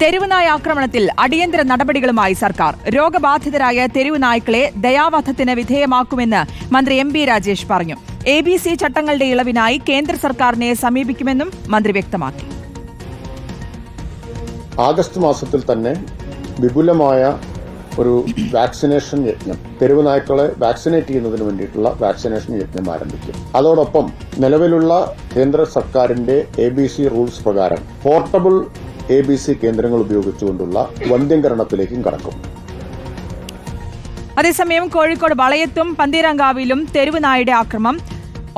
തെരുവുനായ ആക്രമണത്തിൽ അടിയന്തര നടപടികളുമായി സർക്കാർ. രോഗബാധിതരായ തെരുവുനായ്ക്കളെ ദയാവധത്തിന് വിധേയമാക്കുമെന്ന് മന്ത്രി എം ബി രാജേഷ് പറഞ്ഞു. എ ബി സി ചട്ടങ്ങളുടെ ഇളവിനായി കേന്ദ്ര സർക്കാരിനെ സമീപിക്കുമെന്നും മന്ത്രി വ്യക്തമാക്കി. ആഗസ്റ്റ് മാസത്തിൽ തന്നെ വിപുലമായ ഒരു വാക്സിനേഷൻ യജ്ഞം തെരുവ് നായ്ക്കളെ വാക്സിനേറ്റ് ചെയ്യുന്നതിന് വേണ്ടിയിട്ടുള്ള വാക്സിനേഷൻ യജ്ഞം ആരംഭിക്കും. അതോടൊപ്പം നിലവിലുള്ള കേന്ദ്ര സർക്കാരിന്റെ എ ബി സി റൂൾസ് പ്രകാരം പോർട്ടബിൾ എ ബി സി കേന്ദ്രങ്ങൾ ഉപയോഗിച്ചുകൊണ്ടുള്ള വന്ധ്യംകരണത്തിലേക്കും കടക്കും. അതേസമയം കോഴിക്കോട് വളയത്തും പന്തീരങ്കാവിലും തെരുവുനായുടെ ആക്രമം.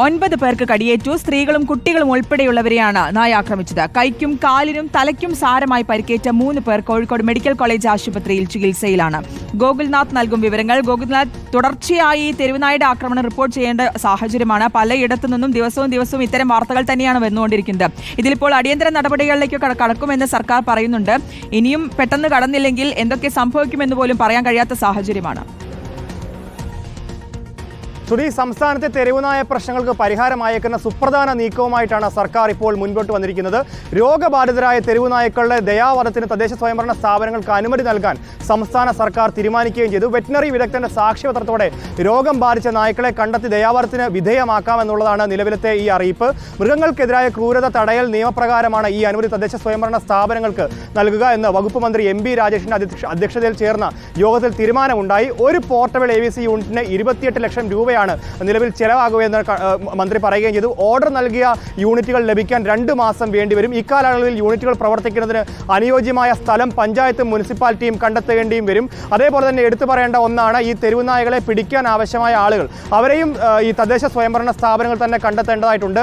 ഒൻപത് പേർക്ക് കടിയേറ്റു. സ്ത്രീകളും കുട്ടികളും ഉൾപ്പെടെയുള്ളവരെയാണ് നായ ആക്രമിച്ചത്. കൈക്കും കാലിനും തലയ്ക്കും സാരമായി പരിക്കേറ്റ മൂന്ന് പേർ കോഴിക്കോട് മെഡിക്കൽ കോളേജ് ആശുപത്രിയിൽ ചികിത്സയിലാണ്. ഗോകുൽനാഥ് നൽകും വിവരങ്ങൾ. ഗോകുൽനാഥ് തുടർച്ചയായി തെരുവുനായുടെ ആക്രമണം റിപ്പോർട്ട് ചെയ്യേണ്ട സാഹചര്യമാണ് പലയിടത്തു നിന്നും ദിവസവും ദിവസവും ഇത്തരം വാർത്തകൾ തന്നെയാണ് വന്നുകൊണ്ടിരിക്കുന്നത്. ഇതിലിപ്പോൾ അടിയന്തര നടപടികളിലേക്ക് കടക്കുമെന്ന് സർക്കാർ പറയുന്നുണ്ട്. ഇനിയും പെട്ടെന്ന് കടന്നില്ലെങ്കിൽ എന്തൊക്കെ സംഭവിക്കുമെന്ന് പോലും പറയാൻ കഴിയാത്ത സാഹചര്യമാണ്. സുധി സംസ്ഥാനത്തെ തെരുവുനായ പ്രശ്നങ്ങൾക്ക് പരിഹാരമായേക്കുന്ന സുപ്രധാന നീക്കവുമായിട്ടാണ് സർക്കാർ ഇപ്പോൾ മുൻപോട്ട് വന്നിരിക്കുന്നത്. രോഗബാധിതരായ തെരുവുനായ്ക്കളുടെ ദയാവധത്തിന് തദ്ദേശ സ്വയംഭരണ സ്ഥാപനങ്ങൾക്ക് അനുമതി നൽകാൻ സംസ്ഥാന സർക്കാർ തീരുമാനിക്കുകയും ചെയ്തു. വെറ്റിനറി വിദഗ്ധന്റെ സാക്ഷ്യപത്രത്തോടെ രോഗം ബാധിച്ച നായ്ക്കളെ കണ്ടെത്തി ദയാവധത്തിന് വിധേയമാക്കാമെന്നുള്ളതാണ് നിലവിലത്തെ ഈ അറിയിപ്പ്. മൃഗങ്ങൾക്കെതിരായ ക്രൂരത തടയൽ നിയമപ്രകാരമാണ് ഈ അനുമതി തദ്ദേശ സ്വയംഭരണ സ്ഥാപനങ്ങൾക്ക് നൽകുക എന്ന് വകുപ്പ് മന്ത്രി എം ബി രാജേഷിന്റെ അധ്യക്ഷ- അധ്യക്ഷതയിൽ ചേർന്ന യോഗത്തിൽ തീരുമാനമുണ്ടായി. ഒരു പോർട്ടബിൾ എ വി സി യൂണിറ്റിന് ഇരുപത്തിയെട്ട് ലക്ഷം രൂപയാണ് നിലവിൽ ചിലവാകുകയെന്ന് മന്ത്രി പറയുകയും ചെയ്തു. ഓർഡർ നൽകിയ യൂണിറ്റുകൾ ലഭിക്കാൻ രണ്ട് മാസം വേണ്ടിവരും ഇക്കാലയളവിൽ യൂണിറ്റുകൾ പ്രവർത്തിക്കുന്നതിന് അനുയോജ്യമായ സ്ഥലം പഞ്ചായത്തും മുനിസിപ്പാലിറ്റിയും കണ്ടെത്തേണ്ടിയും വരും. അതേപോലെ തന്നെ എടുത്തു പറയേണ്ട ഒന്നാണ് ഈ തെരുവുനായകളെ പിടിക്കാൻ ആവശ്യമായ ആളുകൾ. അവരെയും ഈ തദ്ദേശ സ്വയംഭരണ സ്ഥാപനങ്ങൾ തന്നെ കണ്ടെത്തേണ്ടതായിട്ടുണ്ട്.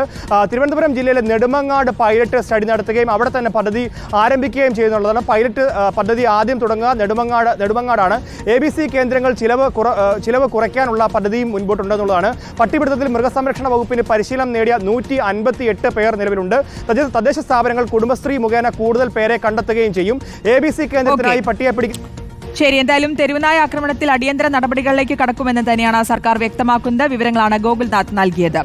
തിരുവനന്തപുരം ജില്ലയിലെ നെടുമങ്ങാട് പൈലറ്റ് സ്റ്റഡി നടത്തുകയും അവിടെ തന്നെ പദ്ധതി ആരംഭിക്കുകയും ചെയ്യുന്നുള്ളതാണ്. പൈലറ്റ് പദ്ധതി ആദ്യം തുടങ്ങുക നെടുമങ്ങാട് നെടുമങ്ങാടാണ്. എ കേന്ദ്രങ്ങൾ ചിലവ് കുറ ചിലവ് കുറയ്ക്കാനുള്ള പദ്ധതിയും മുൻപോട്ടുണ്ടെന്നുള്ളതാണ് പട്ടിപിടുത്തത്തിൽ മൃഗസംരക്ഷണ വകുപ്പിന് പരിശീലനം നേടിയ നൂറ്റി അൻപത്തി എട്ട് പേർ നിലവിലുണ്ട്. തദ്ദേശ- തദ്ദേശ സ്ഥാപനങ്ങൾ കുടുംബശ്രീ മുഖേന കൂടുതൽ പേരെ കണ്ടെത്തുകയും ചെയ്യും. എ ബി സി കേന്ദ്രത്തിനായി പട്ടിയെ പിടിക്കും ശരി എന്തായാലും തെരുവനായ ആക്രമണത്തിൽ അടിയന്തര നടപടികളിലേക്ക് കടക്കുമെന്ന് തന്നെയാണ് സർക്കാർ വ്യക്തമാക്കുന്നത്. വിവരങ്ങളാണ് ഗോകുൽനാഥ് നൽകിയത്.